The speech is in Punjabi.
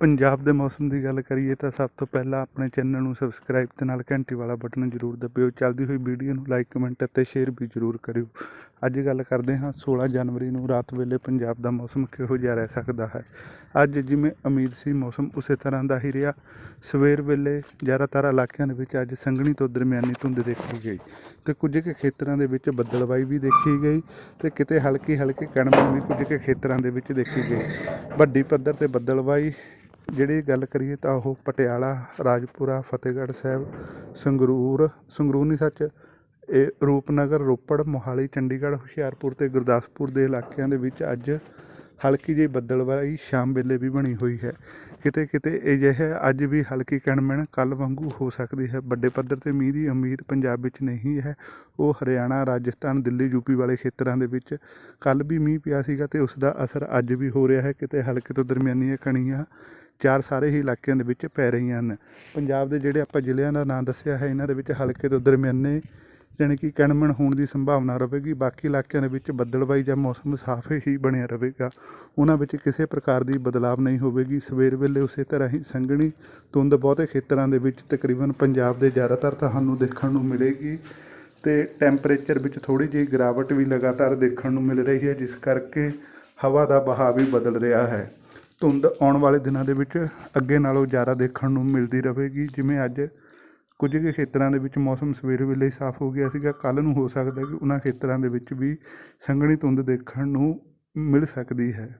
ਪੰਜਾਬ ਦੇ ਮੌਸਮ ਦੀ ਗੱਲ ਕਰੀਏ ਤਾਂ ਸਭ ਤੋਂ ਪਹਿਲਾਂ ਆਪਣੇ ਚੈਨਲ ਨੂੰ ਸਬਸਕ੍ਰਾਈਬ ਤੇ ਨਾਲ ਘੰਟੀ ਵਾਲਾ ਬਟਨ ਜ਼ਰੂਰ ਦਬਿਓ। ਚੱਲਦੀ ਹੋਈ ਵੀਡੀਓ ਨੂੰ ਲਾਈਕ ਕਮੈਂਟ ਅਤੇ ਸ਼ੇਅਰ ਵੀ ਜ਼ਰੂਰ ਕਰਿਓ। ਅੱਜ ਗੱਲ ਕਰਦੇ ਹਾਂ 16 ਜਨਵਰੀ ਨੂੰ ਰਾਤ ਵੇਲੇ ਪੰਜਾਬ ਦਾ ਮੌਸਮ ਕਿਹੋ ਜਿਹਾ ਰਹਿ ਸਕਦਾ ਹੈ? ਅੱਜ ਜਿਵੇਂ ਉਮੀਦ ਸੀ, ਮੌਸਮ ਉਸੇ ਤਰ੍ਹਾਂ ਦਾ ਹੀ ਰਿਹਾ। ਸਵੇਰ ਵੇਲੇ ਜ਼ਿਆਦਾਤਰ ਇਲਾਕਿਆਂ ਦੇ ਵਿੱਚ ਅੱਜ ਸੰਘਣੀ ਤੋਂ ਦਰਮਿਆਨੀ ਧੁੰਦ ਦੇਖੀ ਗਈ ਤੇ ਕੁਝ ਕੁ ਖੇਤਰਾਂ ਦੇ ਵਿੱਚ ਬੱਦਲਵਾਈ ਵੀ ਦੇਖੀ ਗਈ ਤੇ ਕਿਤੇ ਹਲਕੀ ਹਲਕੀ ਕਣਮਣ ਵੀ ਕੁਝ ਕੁ ਖੇਤਰਾਂ ਦੇ ਵਿੱਚ ਦੇਖੀ ਗਈ। ਵੱਡੀ ਪੱਧਰ ਤੇ ਬੱਦਲਵਾਈ ਜਿਹੜੀ ਗੱਲ ਕਰੀਏ ਤਾਂ ਉਹ ਪਟਿਆਲਾ, ਰਾਜਪੁਰਾ, ਫਤਿਹਗੜ੍ਹ ਸਾਹਿਬ, ਸੰਗਰੂਰ ਸੰਗਰੂਰ ਨਹੀਂ ਸੱਚ, ਇਹ ਰੂਪਨਗਰ, ਰੋਪੜ, ਮੋਹਾਲੀ, ਚੰਡੀਗੜ੍ਹ, ਹੁਸ਼ਿਆਰਪੁਰ ਅਤੇ ਗੁਰਦਾਸਪੁਰ ਦੇ ਇਲਾਕਿਆਂ ਦੇ ਵਿੱਚ ਅੱਜ ਹਲਕੀ ਜਿਹੀ ਬੱਦਲਵਾਈ ਸ਼ਾਮ ਵੇਲੇ ਵੀ ਬਣੀ ਹੋਈ ਹੈ। ਕਿਤੇ ਕਿਤੇ ਅਜਿਹਾ ਅੱਜ ਵੀ ਹਲਕੀ ਕਣਮਣ ਕੱਲ ਵਾਂਗੂ ਹੋ ਸਕਦੀ ਹੈ। ਵੱਡੇ ਪੱਧਰ ਤੇ ਮੀਂਹ ਦੀ ਉਮੀਦ ਪੰਜਾਬ ਵਿੱਚ ਨਹੀਂ ਹੈ। ਉਹ ਹਰਿਆਣਾ, ਰਾਜਸਥਾਨ, ਦਿੱਲੀ ਯੂਪੀ ਵਾਲੇ ਖੇਤਰਾਂ ਦੇ ਵਿੱਚ ਕੱਲ ਵੀ ਮੀਂਹ ਪਿਆ ਸੀਗਾ ਤੇ ਉਸ ਦਾ ਅਸਰ ਅੱਜ ਵੀ ਹੋ ਰਿਹਾ ਹੈ। ਕਿਤੇ ਹਲਕੇ ਤੋਂ ਦਰਮਿਆਨੀਆਂ ਕਣੀਆਂ ਚਾਰ ਸਾਰੇ ਹੀ ਇਲਾਕਿਆਂ ਦੇ ਵਿੱਚ ਪੈ ਰਹੀਆਂ ਹਨ। ਪੰਜਾਬ ਦੇ ਜਿਹੜੇ ਆਪਾਂ ਜ਼ਿਲ੍ਹਿਆਂ ਦਾ ਨਾਂ ਦੱਸਿਆ ਹੈ, ਇਹਨਾਂ ਦੇ ਵਿੱਚ ਹਲਕੇ ਤੋਂ ਦਰਮਿਆਨੇ ਜਾਣੀ ਕਿ ਕਣਮਣ ਹੋਣ ਦੀ ਸੰਭਾਵਨਾ ਰਹੇਗੀ। ਬਾਕੀ ਇਲਾਕਿਆਂ ਦੇ ਵਿੱਚ ਬੱਦਲਬਾਈ ਜਾਂ ਮੌਸਮ ਸਾਫ਼ ਹੀ ਬਣਿਆ ਰਹੇਗਾ। ਉਹਨਾਂ ਵਿੱਚ ਕਿਸੇ ਪ੍ਰਕਾਰ ਦੀ ਬਦਲਾਵ ਨਹੀਂ ਹੋਵੇਗੀ। ਸਵੇਰ ਵੇਲੇ ਉਸੇ ਤਰ੍ਹਾਂ ਹੀ ਸੰਘਣੀ ਧੁੰਦ ਬਹੁਤੇ ਖੇਤਰਾਂ ਦੇ ਵਿੱਚ ਤਕਰੀਬਨ ਪੰਜਾਬ ਦੇ ਜ਼ਿਆਦਾਤਰ ਤੁਹਾਨੂੰ ਦੇਖਣ ਨੂੰ ਮਿਲੇਗੀ ਤੇ ਟੈਂਪਰੇਚਰ ਵਿੱਚ ਥੋੜੀ ਜਿਹੀ ਗਿਰਾਵਟ ਵੀ ਲਗਾਤਾਰ ਦੇਖਣ ਨੂੰ ਮਿਲ ਰਹੀ ਹੈ, ਜਿਸ ਕਰਕੇ ਹਵਾ ਦਾ ਬਹਾਅ ਵੀ ਬਦਲ ਰਿਹਾ ਹੈ। ਧੁੰਦ ਆਉਣ ਵਾਲੇ ਦਿਨਾਂ ਦੇ ਵਿੱਚ ਅੱਗੇ ਨਾਲੋਂ ਜ਼ਿਆਦਾ ਦੇਖਣ ਨੂੰ ਮਿਲਦੀ ਰਹੇਗੀ, ਜਿਵੇਂ ਅੱਜ ਕੁਝ ਕੁ ਖੇਤਰਾਂ ਦੇ ਵਿੱਚ ਮੌਸਮ ਸਵੇਰ ਵੇਲੇ ਸਾਫ਼ ਹੋ ਗਿਆ ਸੀਗਾ, ਕੱਲ੍ਹ ਨੂੰ ਹੋ ਸਕਦਾ ਕਿ ਉਹਨਾਂ ਖੇਤਰਾਂ ਦੇ ਵਿੱਚ ਵੀ ਸੰਘਣੀ ਧੁੰਦ ਦੇਖਣ ਨੂੰ ਮਿਲ ਸਕਦੀ ਹੈ।